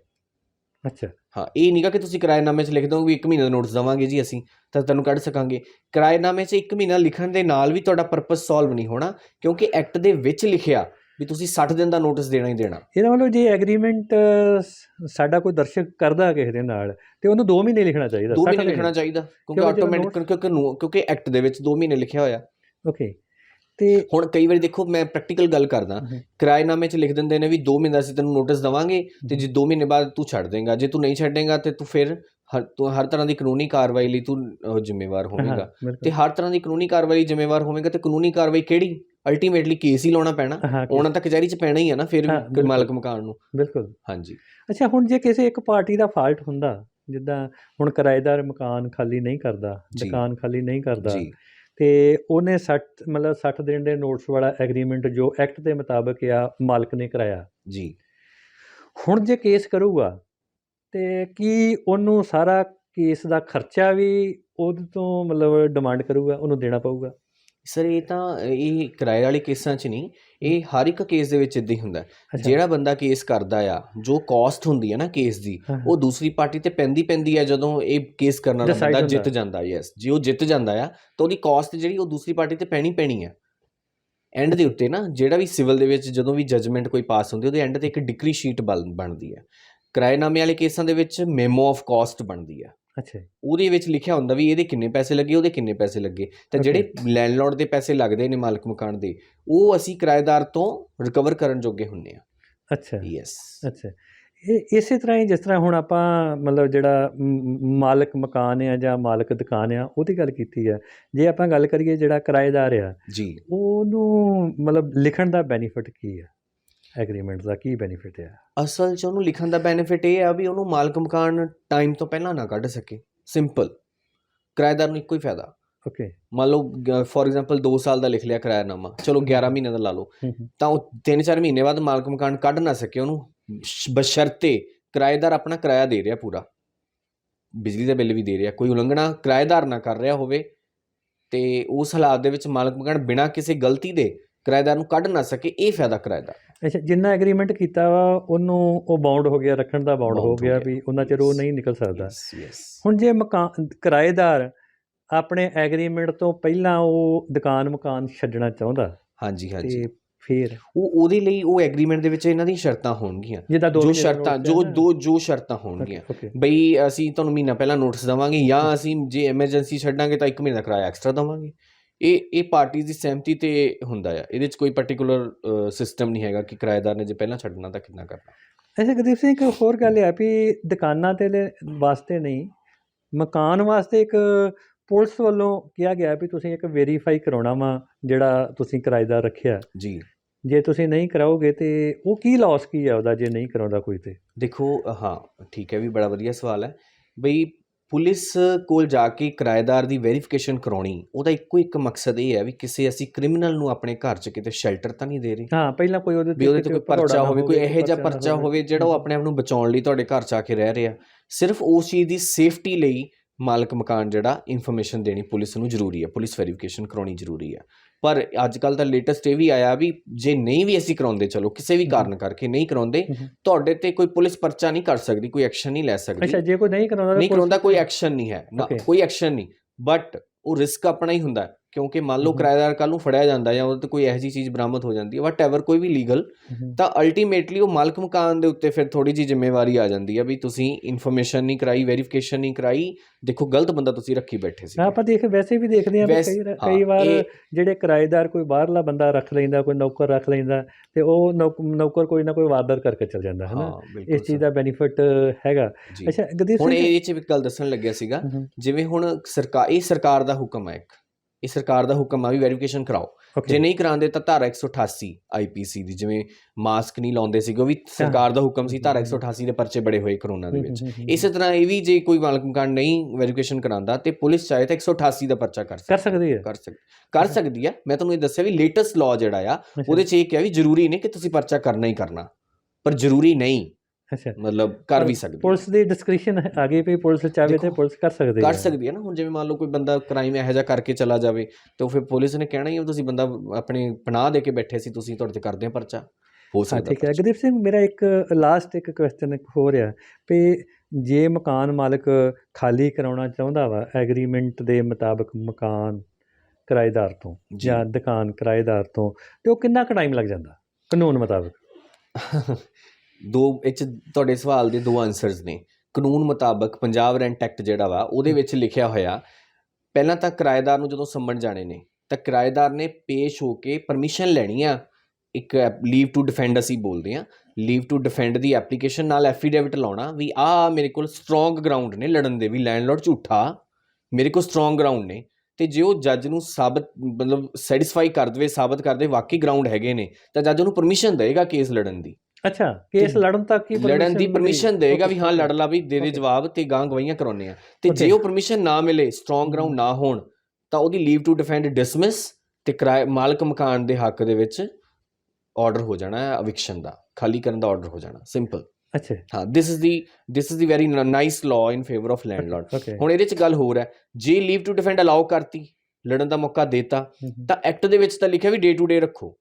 ਅੱਛਾ। ਹਾਂ ਇਹ ਨਹੀਂਗਾ ਕਿ ਤੁਸੀਂ ਕਿਰਾਏਨਾਮੇ 'ਚ ਲਿਖ ਦੋ ਵੀ 1 ਮਹੀਨੇ ਦਾ ਨੋਟਿਸ ਦਵਾਂਗੇ ਜੀ ਅਸੀਂ ਤਾਂ ਤੁਹਾਨੂੰ ਕੱਢ ਸਕਾਂਗੇ। ਕਿਰਾਏਨਾਮੇ 'ਚ 1 ਮਹੀਨਾ ਲਿਖਣ ਦੇ ਨਾਲ ਵੀ ਤੁਹਾਡਾ ਪਰਪਸ ਸੋਲਵ ਨਹੀਂ ਹੋਣਾ ਕਿਉਂਕਿ ਐਕਟ ਦੇ ਵਿੱਚ ਲਿਖਿਆ। ਵੀ ਤੁਸੀਂ 60 ਦਿਨ ਦਾ ਨੋਟਿਸ ਦੇਣਾ ਹੀ ਦੇਣਾ। ਇਹਦਾ ਮਤਲਬ ਜੇ ਐਗਰੀਮੈਂਟ ਸਾਡਾ ਕੋਈ ਦਰਸ਼ਕ ਕਰਦਾ ਕਿਸੇ ਦੇ ਨਾਲ ਤੇ ਉਹਨੂੰ 2 ਮਹੀਨੇ ਲਿਖਣਾ ਚਾਹੀਦਾ 2 60 ਮਹੀਨੇ ਲਿਖਣਾ ਚਾਹੀਦਾ ਕਿਉਂਕਿ ਆਟੋਮੈਟਿਕ ਕਿਉਂਕਿ ਕਿਉਂਕਿ ਐਕਟ ਦੇ ਵਿੱਚ 2 ਮਹੀਨੇ ਲਿਖਿਆ ਹੋਇਆ। ਓਕੇ ਤੇ ਹੁਣ ਕਈ ਵਾਰੀ ਦੇਖੋ ਮੈਂ ਪ੍ਰੈਕਟੀਕਲ ਗੱਲ ਕਰਦਾ ਕਿਰਾਏਨਾਮੇ 'ਚ ਲਿਖ ਦਿੰਦੇ ਨੇ ਵੀ 2 ਮਹੀਨੇ ਅਸੀਂ ਤੈਨੂੰ ਨੋਟਿਸ ਦਵਾਂਗੇ ਤੇ ਜੇ 2 ਮਹੀਨੇ ਬਾਅਦ ਤੂੰ ਛੱਡ ਦੇਂਗਾ ਜੇ ਤੂੰ ਨਹੀਂ ਛੱਡੇਂਗਾ ਤੇ ਤੂੰ ਫਿਰ ਹਰ ਤੂੰ ਹਰ ਤਰ੍ਹਾਂ ਦੀ ਕਾਨੂੰਨੀ ਕਾਰਵਾਈ ਲਈ ਤੂੰ ਜ਼ਿੰਮੇਵਾਰ ਹੋਵੇਂਗਾ। ਤੇ ਹਰ ਤਰ੍ਹਾਂ ਦੀ ਕਾਨੂੰਨੀ ਕਾਰਵਾਈ ਲਈ ਜ਼ਿੰਮੇਵਾਰ ਹੋਵੇਂਗਾ ਤੇ ਕਾਨੂੰਨੀ ਕਾਰਵਾਈ ਕਿਹੜੀ? ਅਲਟੀਮੇਟਲੀ ਕੇਸ ਹੀ ਲਾਉਣਾ ਪੈਣਾ। ਆਉਣਾ ਤਾਂ ਕਚਹਿਰੀ 'ਚ ਪੈਣਾ ਹੀ ਹੈ ਨਾ ਫਿਰ। ਮਾਲਕ ਮਕਾਨ ਨੂੰ। ਬਿਲਕੁਲ। ਹਾਂਜੀ। ਅੱਛਾ ਹੁਣ ਜੇ ਕਿਸੇ ਇੱਕ ਪਾਰਟੀ ਦਾ ਫਾਲਟ ਹੁੰਦਾ ਜਿੱਦਾਂ ਹੁਣ ਕਿਰਾਏਦਾਰ ਮਕਾਨ ਖਾਲੀ ਨਹੀਂ ਕਰਦਾ। ਦੁਕਾਨ ਖਾਲੀ ਨਹੀਂ ਕਰਦਾ ਜੀ। ਤੇ ਉਹਨੇ 60 ਮਤਲਬ 60 ਦਿਨ ਦੇ ਨੋਟਿਸ ਵਾਲਾ ਐਗਰੀਮੈਂਟ ਜੋ ਐਕਟ ਦੇ ਮੁਤਾਬਕ ਆ ਮਾਲਕ ਨੇ ਕਰਾਇਆ। ਜੀ। ਹੁਣ ਜੇ ਕੇਸ ਕਰੂਗਾ ਤੇ ਕੀ ਉਹਨੂੰ ਸਾਰਾ ਕੇਸ ਦਾ ਖਰਚਾ ਵੀ ਉਹਦੇ ਤੋਂ ਮਤਲਬ ਡਿਮਾਂਡ ਕਰੂਗਾ ਉਹਨੂੰ ਦੇਣਾ ਪਊਗਾ? ਸਰ ਇਹ ਤਾਂ ਇਹ ਕਿਰਾਏ ਵਾਲੇ ਕੇਸਾਂ 'ਚ ਨਹੀਂ ਇਹ ਹਰ ਇੱਕ ਕੇਸ ਦੇ ਵਿੱਚ ਇਦਾਂ ਹੀ ਹੁੰਦਾ। ਜਿਹੜਾ ਬੰਦਾ ਕੇਸ ਕਰਦਾ ਆ ਜੋ ਕਾਸਟ ਹੁੰਦੀ ਹੈ ਨਾ ਕੇਸ ਦੀ ਉਹ ਦੂਸਰੀ ਪਾਰਟੀ ਤੇ ਪੈਂਦੀ ਪੈਂਦੀ ਹੈ ਜਦੋਂ ਇਹ ਕੇਸ ਕਰਨ ਵਾਲਾ ਬੰਦਾ। ਜਿੱਤ ਜਾਂਦਾ ਯੈਸ ਜੇ ਉਹ ਜਿੱਤ ਜਾਂਦਾ ਆ ਤਾਂ ਉਹਦੀ ਕਾਸਟ ਜਿਹੜੀ ਉਹ ਦੂਸਰੀ ਪਾਰਟੀ ਤੇ ਪੈਣੀ ਪੈਣੀ ਆ। ਐਂਡ ਦੇ ਉੱਤੇ ਨਾ ਜਿਹੜਾ ਵੀ ਸਿਵਲ ਦੇ ਵਿੱਚ ਜਦੋਂ ਵੀ ਜੱਜਮੈਂਟ ਕੋਈ ਪਾਸ ਹੁੰਦੀ ਉਹਦੇ ਐਂਡ ਤੇ ਇੱਕ ਡਿਕਰੀ ਸ਼ੀਟ ਬਣਦੀ ਹੈ ਕਿਰਾਏਨਾਮੇ ਵਾਲੇ ਕੇਸਾਂ ਦੇ ਵਿੱਚ ਮੈਮੋ ਆਫ ਕਾਸਟ ਬਣਦੀ ਆ ਅੱਛਾ ਉਹਦੇ ਵਿੱਚ ਲਿਖਿਆ ਹੁੰਦਾ ਵੀ ਇਹਦੇ ਕਿੰਨੇ ਪੈਸੇ ਲੱਗੇ ਉਹਦੇ ਕਿੰਨੇ ਪੈਸੇ ਲੱਗੇ। ਤਾਂ. ਜਿਹੜੇ ਲੈਂਡਲੋਰਡ ਦੇ ਪੈਸੇ ਲੱਗਦੇ ਨੇ ਮਾਲਕ ਮਕਾਨ ਦੇ ਉਹ ਅਸੀਂ ਕਿਰਾਏਦਾਰ ਤੋਂ ਰਿਕਵਰ ਕਰਨ ਜੋਗੇ ਹੁੰਨੇ ਆ। ਅੱਛਾ। ਯੈਸ ਅੱਛਾ। ਇਹ ਇਸੇ ਤਰ੍ਹਾਂ ਹੀ ਜਿਸ ਤਰ੍ਹਾਂ ਹੁਣ ਆਪਾਂ ਮਤਲਬ ਜਿਹੜਾ ਮਾਲਕ ਮਕਾਨ ਆ ਜਾਂ ਮਾਲਕ ਦੁਕਾਨ ਆ ਉਹਦੀ ਗੱਲ ਕੀਤੀ ਆ। ਜੇ ਆਪਾਂ ਗੱਲ ਕਰੀਏ ਜਿਹੜਾ ਕਿਰਾਏਦਾਰ ਆ ਜੀ। ਉਹਨੂੰ ਮਤਲਬ ਲਿਖਣ ਦਾ ਬੈਨੀਫਿਟ ਕੀ ਆ? ਐਗਰੀਮੈਂਟ ਦਾ ਕੀ ਬੈਨੀਫਿਟ ਆ? ਅਸਲ 'ਚ ਉਹਨੂੰ ਲਿਖਣ ਦਾ ਬੈਨੀਫਿਟ ਇਹ ਆ ਵੀ ਉਹਨੂੰ ਮਾਲਕ ਮਕਾਨ ਟਾਈਮ ਤੋਂ ਪਹਿਲਾਂ ਨਾ ਕੱਢ ਸਕੇ। ਸਿੰਪਲ ਕਿਰਾਏਦਾਰ ਨੂੰ ਇੱਕੋ ਹੀ ਫਾਇਦਾ। ਓਕੇ ਮੰਨ ਲਓ ਫੋਰ ਐਗਜ਼ਾਮਪਲ 2 ਸਾਲ ਦਾ ਲਿਖ ਲਿਆ ਕਿਰਾਏਨਾਮਾ। ਚਲੋ 11 ਮਹੀਨੇ ਦਾ ਲਾ ਲਓ। ਤਾਂ ਉਹ 3-4 ਮਹੀਨੇ ਬਾਅਦ ਮਾਲਕ ਮਕਾਨ ਕੱਢ ਨਾ ਸਕੇ ਉਹਨੂੰ। ਬਸ਼ਰਤੇ ਕਿਰਾਏਦਾਰ ਆਪਣਾ ਕਿਰਾਇਆ ਦੇ ਰਿਹਾ ਪੂਰਾ। ਬਿਜਲੀ ਦਾ ਬਿੱਲ ਵੀ ਦੇ ਰਿਹਾ। ਕੋਈ ਉਲੰਘਣਾ ਕਿਰਾਏਦਾਰ ਨਾ ਕਰ ਰਿਹਾ ਹੋਵੇ ਤੇ ਉਸ ਹਾਲਾਤ ਦੇ ਵਿੱਚ ਮਾਲਕ ਮਕਾਨ ਬਿਨਾਂ ਕਿਸੇ ਗਲਤੀ ਦੇ ਕਿਰਾਏਦਾਰ ਨੂੰ ਕੱਢ ਨਾ ਸਕੇ ਇਹ ਫਾਇਦਾ ਕਿਰਾਏਦਾਰ ਅੱਛਾ ਜਿੰਨਾ ਐਗਰੀਮੈਂਟ ਕੀਤਾ ਵਾ ਉਹਨੂੰ ਉਹ ਬਾਉਂਡ ਹੋ ਗਿਆ ਰੱਖਣ ਦਾ ਬਾਉਂਡ ਹੋ ਗਿਆ। ਵੀ ਉਹਨਾਂ ਚਿਰ ਉਹ. ਨਹੀਂ ਨਿਕਲ ਸਕਦਾ. ਹੁਣ ਜੇ ਮਕਾਨ ਕਿਰਾਏਦਾਰ ਆਪਣੇ ਐਗਰੀਮੈਂਟ ਤੋਂ ਪਹਿਲਾਂ ਉਹ ਦੁਕਾਨ ਮਕਾਨ ਛੱਡਣਾ ਚਾਹੁੰਦਾ ਹਾਂਜੀ ਹਾਂਜੀ ਫਿਰ ਉਹ ਉਹਦੇ ਲਈ ਉਹ ਐਗਰੀਮੈਂਟ ਦੇ ਵਿੱਚ ਇਹਨਾਂ ਦੀਆਂ ਸ਼ਰਤਾਂ ਹੋਣਗੀਆਂ ਜੋ ਸ਼ਰਤਾਂ ਜੋ। ਦੋ ਜੋ ਸ਼ਰਤਾਂ ਹੋਣਗੀਆਂ ਬਈ ਅਸੀਂ ਤੁਹਾਨੂੰ ਮਹੀਨਾ ਪਹਿਲਾਂ ਨੋਟਿਸ ਦਵਾਂਗੇ ਜਾਂ ਅਸੀਂ ਜੇ ਐਮਰਜੈਂਸੀ ਛੱਡਾਂਗੇ ਤਾਂ 1 ਮਹੀਨੇ ਦਾ ਕਿਰਾਇਆ ਐਕਸਟਰਾ ਦਵਾਂਗੇ ਇਹ ਇਹ ਪਾਰਟੀਆਂ ਦੀ ਸਹਿਮਤੀ ਤੇ ਹੁੰਦਾ ਆ। ਇਹਦੇ ਵਿੱਚ ਕੋਈ ਪਾਰਟਿਕੂਲਰ ਸਿਸਟਮ ਨਹੀਂ ਹੈਗਾ ਕਿ ਕਿਰਾਏਦਾਰ ਨੇ ਜੇ ਪਹਿਲਾਂ ਛੱਡਣਾ ਤਾਂ ਕਿੰਨਾ ਕਰਨਾ। ਅੱਛਾ ਗੁਰਦੀਪ ਸਿੰਘ ਇੱਕ ਹੋਰ ਗੱਲ ਆ ਵੀ ਦੁਕਾਨਾਂ ਤੇ ਵਾਸਤੇ ਨਹੀਂ ਮਕਾਨ ਵਾਸਤੇ ਇੱਕ ਪੁਲਿਸ ਵੱਲੋਂ ਕਿਹਾ ਗਿਆ ਵੀ ਤੁਸੀਂ ਇੱਕ ਵੈਰੀਫਾਈ ਕਰਾਉਣਾ ਵਾ ਜਿਹੜਾ ਤੁਸੀਂ ਕਿਰਾਏਦਾਰ ਰੱਖਿਆ। ਜੀ। ਜੇ ਤੁਸੀਂ ਨਹੀਂ ਕਰਾਓਗੇ ਤੇ ਉਹ ਕੀ ਲਾਸ ਕੀ ਆ ਉਹਦਾ ਜੇ ਨਹੀਂ ਕਰਾਉਂਦਾ ਕੋਈ ਤੇ? ਦੇਖੋ ਹਾਂ ਠੀਕ ਹੈ ਵੀ ਬੜਾ ਵਧੀਆ ਸਵਾਲ ਹੈ। ਬਈ ਪੁਲਿਸ ਕੋਲ ਜਾ ਕੇ ਕਿਰਾਏਦਾਰ ਦੀ ਵੈਰੀਫਿਕੇਸ਼ਨ ਕਰਾਉਣੀ ਉਹਦਾ ਇੱਕੋ ਇੱਕ ਮਕਸਦ ਇਹ ਹੈ ਵੀ ਕਿਸੇ ਅਸੀਂ ਕ੍ਰਿਮੀਨਲ ਨੂੰ ਆਪਣੇ ਘਰ 'ਚ ਕਿਤੇ ਸ਼ੈਲਟਰ ਤਾਂ ਨਹੀਂ ਦੇ ਰਹੇ। ਹਾਂ ਪਹਿਲਾਂ ਕੋਈ ਉਹਦੇ ਤੇ ਕੋਈ ਪਰਚਾ ਹੋਵੇ ਕੋਈ ਇਹੋ ਜਿਹਾ ਪਰਚਾ ਹੋਵੇ। ਜਿਹੜਾ ਉਹ ਆਪਣੇ ਆਪ ਨੂੰ ਬਚਾਉਣ ਲਈ ਤੁਹਾਡੇ ਘਰ 'ਚ ਆ ਕੇ ਰਹਿ ਰਿਹਾ। ਸਿਰਫ ਉਸ ਚੀਜ਼ ਦੀ ਸੇਫਟੀ ਲਈ ਮਾਲਕ ਮਕਾਨ ਜਿਹੜਾ ਇਨਫੋਰਮੇਸ਼ਨ ਦੇਣੀ ਪੁਲਿਸ ਨੂੰ ਜ਼ਰੂਰੀ ਹੈ ਪੁਲਿਸ ਵੈਰੀਫਿਕੇਸ਼ਨ ਕਰਾਉਣੀ ਜ਼ਰੂਰੀ ਹੈ। ਪਰ ਅੱਜ ਕੱਲ ਤਾਂ ਲੇਟੈਸਟ ਇਹ ਵੀ ਆਇਆ ਵੀ ਜੇ ਨਹੀਂ ਵੀ ਅਸੀਂ ਕਰਾਉਂਦੇ ਚਲੋ ਕਿਸੇ ਵੀ। ਕਾਰਨ ਕਰਕੇ ਨਹੀਂ ਕਰਾਉਂਦੇ। ਤੁਹਾਡੇ ਤੇ ਕੋਈ ਪੁਲਿਸ ਪਰਚਾ ਨਹੀਂ ਕਰ ਸਕਦੀ ਕੋਈ ਐਕਸ਼ਨ ਨਹੀਂ ਲੈ ਸਕਦੀ ਅੱਛਾ ਜੇ ਕੋਈ ਨਹੀਂ ਕਰਾਉਂਦਾ ਨਹੀਂ ਕਰਾਉਂਦਾ ਕੋਈ ਐਕਸ਼ਨ ਨਹੀਂ ਹੈ. ਕੋਈ ਐਕਸ਼ਨ ਨਹੀਂ ਬਟ ਉਹ ਰਿਸਕ ਆਪਣਾ ਹੀ ਹੁੰਦਾ ਕਿਉਂਕਿ ਮੰਨ ਲਓ। ਕਿਰਾਏਦਾਰ ਕੱਲ ਨੂੰ ਫੜਿਆ ਜਾਂਦਾ ਜਾਂ ਉਹਦੇ ਤੇ ਕੋਈ ਇਹੋ ਜਿਹੀ ਚੀਜ਼ ਬਰਾਮਦ ਹੋ ਜਾਂਦੀ ਹੈ ਵਟ ਐਵਰ ਕੋਈ ਵੀ ਲੀਗਲ। ਤਾਂ ਅਲਟੀਮੇਟਲੀ ਉਹ ਮਾਲਕ ਮਕਾਨ ਦੇ ਉੱਤੇ ਫਿਰ ਥੋੜੀ ਜੀ ਜ਼ਿੰਮੇਵਾਰੀ ਆ ਜਾਂਦੀ ਹੈ ਵੀ ਤੁਸੀਂ ਇਨਫੋਰਮੇਸ਼ਨ ਨਹੀਂ ਕਰਾਈ ਵੈਰੀਫਿਕੇਸ਼ਨ ਨਹੀਂ ਕਰਾਈ ਦੇਖੋ ਗਲਤ ਬੰਦਾ ਤੁਸੀਂ ਰੱਖੀ ਬੈਠੇ ਸੀ ਆਪਾਂ ਦੇਖ ਵੈਸੇ ਵੀ ਦੇਖਦੇ ਵੀ ਵੈਸੇ- ਕਈ ਕਈ ਵਾਰ ਜਿਹੜੇ ਕਿਰਾਏਦਾਰ ਕੋਈ ਬਾਹਰਲਾ ਬੰਦਾ ਰੱਖ ਲੈਂਦਾ ਕੋਈ ਨੌਕਰ ਰੱਖ ਲੈਂਦਾ ਤੇ ਉਹ ਨੌਕ- ਨੌਕਰ ਕੋਈ ਨਾ ਕੋਈ ਵਾਰਦਾਤ ਕਰਕੇ ਚਲ ਜਾਂਦਾ ਹੈ ਨਾ ਇਸ ਚੀਜ਼ ਦਾ ਬੈਨੀਫਿਟ ਹੈਗਾ ਜੀ। ਅੱਛਾ ਗਦੀਪ ਹੁਣ ਇਹ ਚ ਇੱਕ ਗੱਲ ਦੱਸਣ ਲੱਗਿਆ ਸੀਗਾ ਜਿਵੇਂ ਹੁਣ ਸਰਕਾਰ ਇਹ ਸਰਕਾਰ ਦਾ ਹੁਕਮ ਹੈ ਇੱਕ ਇਹ ਸਰਕਾਰ ਦਾ ਹੁਕਮ ਆ ਵੀ ਵੈਰੀਫਿਕੇਸ਼ਨ ਕਰਾਓ। ਜੇ ਨਹੀਂ ਕਰਾਉਂਦੇ ਤਾਂ ਧਾਰਾ 188 ਆਈਪੀਸੀ ਦੀ ਜਿਵੇਂ ਮਾਸਕ ਨਹੀਂ ਲਾਉਂਦੇ ਸੀਗੇ ਉਹ ਵੀ ਸਰਕਾਰ ਦਾ ਹੁਕਮ ਸੀ ਧਾਰਾ 188 ਦੇ ਪਰਚੇ ਬੜੇ ਹੋਏ ਕਰੋਨਾ ਦੇ ਵਿੱਚ। ਇਸੇ ਤਰ੍ਹਾਂ ਇਹ ਵੀ ਜੇ ਕੋਈ ਮਾਲਕ ਮਕਾਨ ਨਹੀਂ ਵੈਰੀਫਿਕੇਸ਼ਨ ਕਰਾਉਂਦਾ ਤੇ ਪੁਲਿਸ ਚਾਹੇ ਤਾਂ 188 ਦਾ ਪਰਚਾ ਕਰ ਕਰ ਸਕਦੀ ਸਕਦੀ ਹੈ। ਕਰ ਸਕਦੀ ਕਰ ਸਕਦੀ ਹੈ। ਮੈਂ ਤੁਹਾਨੂੰ ਇਹ ਦੱਸਿਆ ਵੀ ਲੇਟੈਸਟ ਲਾਅ ਜਿਹੜਾ ਆ ਉਹਦੇ 'ਚ ਇਹ ਕਿਹਾ ਵੀ ਜ਼ਰੂਰੀ ਨਹੀਂ ਕਿ ਤੁਸੀਂ ਪਰਚਾ ਕਰਨਾ ਹੀ ਕਰਨਾ। ਪਰ ਜ਼ਰੂਰੀ ਨਹੀਂ। ਅੱਛਾ। ਮਤਲਬ ਕਰ ਵੀ ਸਕਦੀ। ਪੁਲਿਸ ਦੀ ਡਿਸਕ੍ਰਿਪਸ਼ਨ ਆਗੇ ਵੀ ਪੁਲਿਸ ਚਾਹੇ ਤੇ ਪੁਲਿਸ ਕਰ ਸਕਦੀ ਕਰ ਸਕਦੀ ਹੈ ਨਾ। ਹੁਣ ਜਿਵੇਂ ਮੰਨ ਲਓ ਕੋਈ ਬੰਦਾ ਕ੍ਰਾਈਮ ਇਹੋ ਜਿਹਾ ਕਰਕੇ ਚਲਾ ਜਾਵੇ ਤੇ ਉਹ ਫਿਰ ਪੁਲਿਸ ਨੇ ਕਹਿਣਾ ਹੀ ਵੀ ਤੁਸੀਂ ਬੰਦਾ ਆਪਣੇ ਪਨਾਹ ਦੇ ਕੇ ਬੈਠੇ ਸੀ ਤੁਸੀਂ ਤੁਹਾਡੇ ਤੇ ਕਰਦੇ ਆ ਪਰਚਾ। ਹੋ ਸਕਦਾ ਠੀਕ ਹੈ। ਗਦੀਪ ਸਿੰਘ ਮੇਰਾ ਇੱਕ ਲਾਸਟ ਇੱਕ ਕੁਐਸਚਨ ਹੋ ਰਿਹਾ ਵੀ ਜੇ ਮਕਾਨ ਮਾਲਕ ਖਾਲੀ ਕਰਾਉਣਾ ਚਾਹੁੰਦਾ ਵਾ ਐਗਰੀਮੈਂਟ ਦੇ ਮੁਤਾਬਕ ਮਕਾਨ ਕਿਰਾਏਦਾਰ ਤੋਂ। ਜਾਂ। ਦੁਕਾਨ ਕਿਰਾਏਦਾਰ ਤੋਂ ਤੇ ਉਹ ਕਿੰਨਾ ਕੁ ਟਾਈਮ ਲੱਗ ਜਾਂਦਾ? ਕਾਨੂੰਨ ਮੁਤਾਬਕ। ਦੋ, ਇਹ 'ਚ ਤੁਹਾਡੇ ਸਵਾਲ ਦੇ ਦੋ ਆਨਸਰਸ ਨੇ। ਕਾਨੂੰਨ ਮੁਤਾਬਕ ਪੰਜਾਬ ਰੈਂਟ ਐਕਟ ਜਿਹੜਾ ਵਾ, ਉਹਦੇ ਵਿੱਚ ਲਿਖਿਆ ਹੋਇਆ, ਪਹਿਲਾਂ ਤਾਂ ਕਿਰਾਏਦਾਰ ਨੂੰ ਜਦੋਂ ਸੰਮਣ ਜਾਣੇ ਨੇ, ਤਾਂ ਕਿਰਾਏਦਾਰ ਨੇ ਪੇਸ਼ ਹੋ ਕੇ ਪਰਮਿਸ਼ਨ ਲੈਣੀ ਆ, ਇੱਕ ਲੀਵ ਟੂ ਡਿਫੈਂਡ ਅਸੀਂ ਬੋਲਦੇ ਆ ਲੀਵ ਟੂ ਡਿਫੈਂਡ ਦੀ ਐਪਲੀਕੇਸ਼ਨ ਨਾਲ ਐਫੀਡੇਵਿਟ ਲਾਉਣਾ ਵੀ ਆ, ਮੇਰੇ ਕੋਲ ਸਟਰੋਂਗ ਗਰਾਊਂਡ ਨੇ ਲੜਨ ਦੇ ਵੀ ਲੈਂਡਲੋਰਡ ਝੂਠਾ, ਮੇਰੇ ਕੋਲ ਸਟਰੋਂਗ ਗਰਾਊਂਡ ਨੇ, ਤੇ ਜੇ ਉਹ ਜੱਜ ਨੂੰ ਸਾਬਤ, ਮਤਲਬ ਸੈਟੀਸਫਾਈ ਕਰ ਦੇਵੇ, ਸਾਬਤ ਕਰ ਦੇ ਵਾਕਈ ਗਰਾਊਂਡ ਹੈਗੇ ਨੇ, ਤਾਂ ਜੱਜ ਉਹਨੂੰ ਪਰਮਿਸ਼ਨ ਦੇਗਾ ਕੇਸ ਲੜਨ ਦੀ। ਅੱਛਾ ਕੇਸ ਲੜਨ ਤੱਕ ਹੀ ਲੜਨ ਦੀ ਪਰਮਿਸ਼ਨ ਦੇਗਾ ਵੀ ਹਾਂ. ਲੜ ਲਾ ਵੀ ਦੇ ਦੇ. ਜਵਾਬ ਤੇ ਗਾਂ ਗਵਾਈਆਂ ਕਰਾਉਣੇ ਆ ਤੇ ਜੇ. ਉਹ ਪਰਮਿਸ਼ਨ ਨਾ ਮਿਲੇ ਸਟਰੋਂਗ ਗਰਾਊਂਡ ਨਾ ਹੋਣ ਤਾਂ ਉਹਦੀ ਲੀਵ ਟੂ ਡਿਫੈਂਡ ਡਿਸਮਿਸ ਤੇ ਕਿਰਾਏ ਮਾਲਕ ਮਕਾਨ ਦੇ ਹੱਕ ਦੇ ਵਿੱਚ ਆਰਡਰ ਹੋ ਜਾਣਾ ਹੈ ਅਵਿਕਸ਼ਨ ਦਾ ਖਾਲੀ ਕਰਨ ਦਾ ਆਰਡਰ ਹੋ ਜਾਣਾ ਸਿੰਪਲ ਅੱਛਾ। ਹਾਂ this is the this is the very nice law in favour of landlord ਹੁਣ ਇਹਦੇ ਚ ਗੱਲ ਹੋਰ ਹੈ ਜੇ ਲੀਵ ਟੂ ਡਿਫੈਂਡ ਅਲਾਉ ਕਰਤੀ ਲੜਨ ਦਾ ਮੌਕਾ ਦੇਤਾ ਤਾਂ ਐਕਟ ਦੇ ਵਿੱਚ ਤਾਂ ਲਿਖਿਆ ਵੀ ਡੇ ਟੂ ਡੇ ਰੱਖੋ।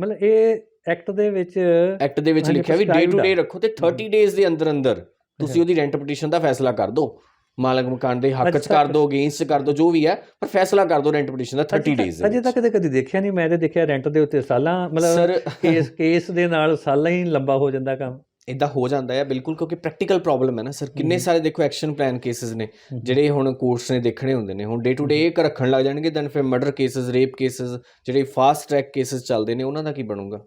ਮਤਲਬ ਇਹ ਐਕਟ ਦੇ ਵਿੱਚ ਐਕਟ ਦੇ ਵਿੱਚ ਲਿਖਿਆ ਵੀ ਡੇ ਟੂ ਡੇ। ਰੱਖੋ ਤੇ 30 ਡੇਜ਼ ਦੇ ਅੰਦਰ ਅੰਦਰ ਤੁਸੀਂ। ਉਹਦੀ ਰੈਂਟ ਪਟੀਸ਼ਨ ਦਾ ਫੈਸਲਾ ਕਰ ਦਿਓ ਮਾਲਕ ਮਕਾਨ ਦੇ ਹੱਕ 'ਚ। ਕਰ ਦਿਓ ਅਗੇਂਸਟ ਕਰ ਦਿਓ ਜੋ ਵੀ ਹੈ ਪਰ ਫੈਸਲਾ ਕਰ ਦਿਓ ਰੈਂਟ ਪਟੀਸ਼ਨ ਦਾ 30 ਅਜੇ ਡੇਜ਼ ਅਜੇ ਤੱਕ ਕਦੇ ਕਦੇ ਦੇਖਿਆ ਨਹੀਂ ਮੈਂ ਤੇ ਦੇਖਿਆ ਰੈਂਟ ਦੇ ਉੱਤੇ ਸਾਲਾਂ ਮਤਲਬ ਕੇਸ ਕੇਸ ਦੇ ਨਾਲ ਸਾਲਾਂ ਹੀ ਲੰਬਾ ਹੋ ਜਾਂਦਾ ਕੰਮ ਇਦਾਂ ਹੋ ਜਾਂਦਾ ਹੈ ਬਿਲਕੁਲ ਕਿਉਂਕਿ ਪ੍ਰੈਕਟੀਕਲ ਪ੍ਰੋਬਲਮ ਹੈ ਨਾ ਸਰ ਕਿੰਨੇ। ਸਾਰੇ ਦੇਖੋ ਐਕਸ਼ਨ ਪਲਾਨ ਕੇਸਸ ਨੇ ਜਿਹੜੇ ਹੁਣ ਕੋਰਟਸ ਨੇ ਦੇਖਣੇ ਹੁੰਦੇ ਨੇ ਹੁਣ ਡੇ ਟੂ ਡੇ ਇੱਕ ਰੱਖਣ ਲੱਗ ਜਾਣਗੇ ਦੈਨ ਫਿਰ ਮਰਡਰ ਕੇਸਸ ਰੇਪ ਕੇਸਸ ਜਿਹੜੇ ਫਾਸਟ ਟਰੈਕ ਕੇਸਸ ਚੱਲਦੇ ਨੇ ਉਹਨਾਂ ਦਾ ਕੀ ਬਣੂਗਾ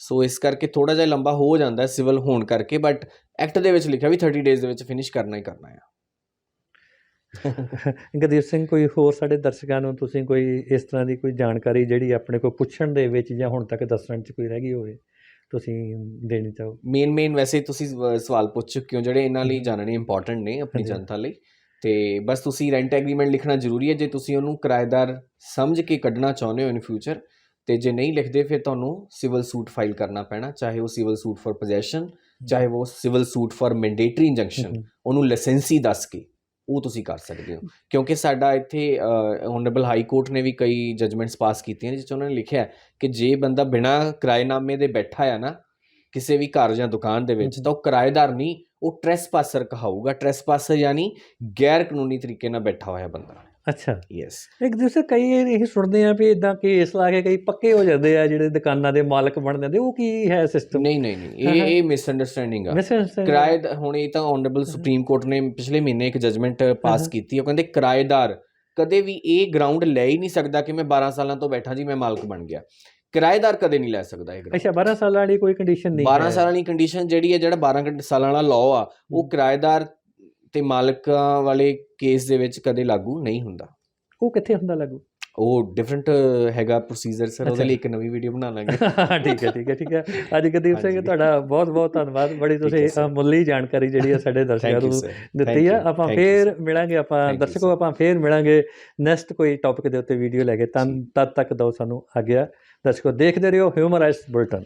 ਸੋ ਇਸ ਕਰਕੇ ਥੋੜਾ ਜਿਹਾ ਲੰਬਾ ਹੋ ਜਾਂਦਾ ਹੈ ਸਿਵਲ ਹੋਣ ਕਰਕੇ ਬਟ ਐਕਟ ਦੇ ਵਿੱਚ ਲਿਖਿਆ ਵੀ 30 ਡੇਜ਼ ਦੇ ਵਿੱਚ ਫਿਨਿਸ਼ ਕਰਨਾ ਹੀ ਕਰਨਾ ਹੈ ਗਦੀਪ ਸਿੰਘ ਕੋਈ ਹੋਰ ਸਾਡੇ ਦਰਸ਼ਕਾਂ ਨੂੰ ਤੁਸੀਂ ਕੋਈ ਇਸ ਤਰ੍ਹਾਂ ਦੀ ਕੋਈ ਜਾਣਕਾਰੀ ਜਿਹੜੀ ਆਪਣੇ ਕੋਲ ਪੁੱਛਣ ਦੇ ਵਿੱਚ ਜਾਂ ਹੁਣ ਤੱਕ ਦੱਸਣ 'ਚ ਕੋਈ ਰਹਿ ਗਈ ਹੋਵੇ ਤੁਸੀਂ ਦੇਣੀ ਚਾਹੋ ਮੇਨ ਮੇਨ ਵੈਸੇ ਤੁਸੀਂ ਸਵ- ਸਵਾਲ ਪੁੱਛ ਚੁੱਕੇ ਹੋ ਜਿਹੜੇ ਇਹਨਾਂ ਲਈ। ਜਾਣਨੇ ਇੰਪੋਰਟੈਂਟ ਨੇ ਆਪਣੀ। ਜਨਤਾ ਲਈ ਤੇ ਬਸ ਤੁਸੀਂ ਰੈਂਟ ਐਗਰੀਮੈਂਟ ਲਿਖਣਾ ਜ਼ਰੂਰੀ ਹੈ ਜੇ ਤੁਸੀਂ ਉਹਨੂੰ ਕਿਰਾਏਦਾਰ ਸਮਝ ਕੇ ਕੱਢਣਾ ਚਾਹੁੰਦੇ ਹੋ ਇਨ ਫਿਊਚਰ ਤੇ ਜੇ ਨਹੀਂ ਲਿਖਦੇ ਫਿਰ ਤੁਹਾਨੂੰ ਸਿਵਲ ਸੂਟ ਫਾਈਲ ਕਰਨਾ ਪੈਣਾ ਚਾਹੇ ਉਹ ਸਿਵਲ ਸੂਟ ਫॉर ਪੋਜੈਸ਼ਨ ਚਾਹੇ ਉਹ civil suit for mandatory injunction ਉਹਨੂੰ ਲਾਇਸੈਂਸੀ ਦੱਸ ਕੇ ਉਹ ਤੁਸੀਂ ਕਰ ਸਕਦੇ ਹੋ। ਕਿਉਂਕਿ ਸਾਡਾ ਇੱਥੇ ਓਨਰੇਬਲ ਹਾਈ ਕੋਰਟ ਨੇ ਵੀ ਕਈ ਜਜਮੈਂਟਸ ਪਾਸ ਕੀਤੀਆਂ ਜਿਸ 'ਚ ਉਹਨਾਂ ਨੇ ਲਿਖਿਆ ਕਿ ਜੇ ਬੰਦਾ ਬਿਨਾਂ ਕਿਰਾਏਨਾਮੇ ਦੇ ਬੈਠਾ ਹੈ ਨਾ ਕਿਸੇ ਵੀ ਘਰ ਜਾਂ ਦੁਕਾਨ ਦੇ ਵਿੱਚ। ਤਾਂ ਉਹ ਕਿਰਾਏਦਾਰ ਨਹੀਂ ਉਹ ਟ੍ਰੈਸਪਾਸਰ ਕਹਾਊਗਾ। ਟ੍ਰੈਸਪਾਸਰ ਯਾਨੀ ਗੈਰ ਕਾਨੂੰਨੀ ਤਰੀਕੇ ਨਾਲ ਬੈਠਾ ਹੋਇਆ ਬੰਦਾ। ਅੱਛਾ ਯੈਸ ਇੱਕ ਦੂਸਰੇ ਕਈ ਇਹ ਸੁਣਦੇ ਆ ਵੀ ਇਦਾਂ ਕੇਸ ਲਾ ਕੇ ਕਈ ਪੱਕੇ ਹੋ ਜਾਂਦੇ ਆ ਜਿਹੜੇ ਦੁਕਾਨਾਂ ਦੇ ਮਾਲਕ ਬਣ ਜਾਂਦੇ ਉਹ ਕੀ ਹੈ ਸਿਸਟਮ ਨਹੀਂ ਨਹੀਂ ਨਹੀਂ ਇਹ। ਇਹ ਮਿਸਅੰਡਰਸਟੈਂਡਿੰਗ ਆ ਕਿਰਾਏ ਹੁਣ ਇਹ ਤਾਂ ਓਨਰੇਬਲ ਸੁਪਰੀਮ ਕੋਰਟ ਨੇ ਪਿਛਲੇ ਮਹੀਨੇ ਇੱਕ ਜਜਮੈਂਟ ਪਾਸ। ਕੀਤੀ ਉਹ ਕਹਿੰਦੇ ਕਿਰਾਏਦਾਰ ਕਦੇ ਵੀ ਇਹ ਗਰਾਊਂਡ ਲੈ ਹੀ ਨਹੀਂ ਸਕਦਾ ਕਿ ਮੈਂ 12 ਸਾਲਾਂ ਤੋਂ ਬੈਠਾ ਜੀ ਮੈਂ ਮਾਲਕ ਬਣ ਗਿਆ ਕਿਰਾਏਦਾਰ ਕਦੇ ਨਹੀਂ ਲੈ ਸਕਦਾ ਇਹ ground। ਅੱਛਾ 12 ਸਾਲਾਂ ਵਾਲੀ ਕੋਈ ਕੰਡੀਸ਼ਨ ਨਹੀਂ 12 ਹੈ। ਸਾਲਾਂ ਦੀ ਕੰਡੀਸ਼ਨ ਜਿਹੜੀ ਹੈ ਜਿਹੜਾ 12 ਘੰਟੇ ਸਾਲਾਂ ਵਾਲਾ ਲਾਅ ਆ ਉਹ। ਕਿਰਾਏਦਾਰ ਤੇ ਮਾਲਕਾਂ ਵਾਲੇ ਕੇਸ ਦੇ ਵਿੱਚ ਕਦੇ ਲਾਗੂ ਨਹੀਂ ਹੁੰਦਾ। ਉਹ ਕਿੱਥੇ ਹੁੰਦਾ ਲਾਗੂ? ਉਹ ਡਿਫਰੈਂਟ ਹੈਗਾ ਪ੍ਰੋਸੀਜਰ ਸਰ ਉਹਦੇ। ਲਈ ਇੱਕ ਨਵੀਂ ਵੀਡੀਓ ਬਣਾ ਲਾਂਗੇ। ਠੀਕ ਹੈ ਠੀਕ ਹੈ ਠੀਕ ਹੈ। ਅੱਜ ਗਦੀਪ ਸਿੰਘ। ਤੁਹਾਡਾ ਬਹੁਤ ਬਹੁਤ ਧੰਨਵਾਦ। ਬੜੀ ਤੁਸੀਂ। ਮੁੱਲੀ ਜਾਣਕਾਰੀ ਜਿਹੜੀ ਹੈ ਸਾਡੇ ਦਰਸ਼ਕਾਂ ਨੂੰ ਦਿੱਤੀ ਆ। ਆਪਾਂ ਫੇਰ ਮਿਲਾਂਗੇ ਆਪਾਂ ਦਰਸ਼ਕੋ. ਆਪਾਂ ਫੇਰ ਮਿਲਾਂਗੇ ਨੈਕਸਟ ਕੋਈ ਟੌਪਿਕ ਦੇ ਉੱਤੇ ਵੀਡੀਓ ਲੈ ਕੇ। ਤਦ ਤੱਕ ਦੋ ਸਾਨੂੰ ਆ ਗਿਆ ਦਰਸ਼ਕੋ ਦੇਖਦੇ ਰਹੋ ਹਿਊਮਰਾਈਜ਼ ਬੁਲਟਨ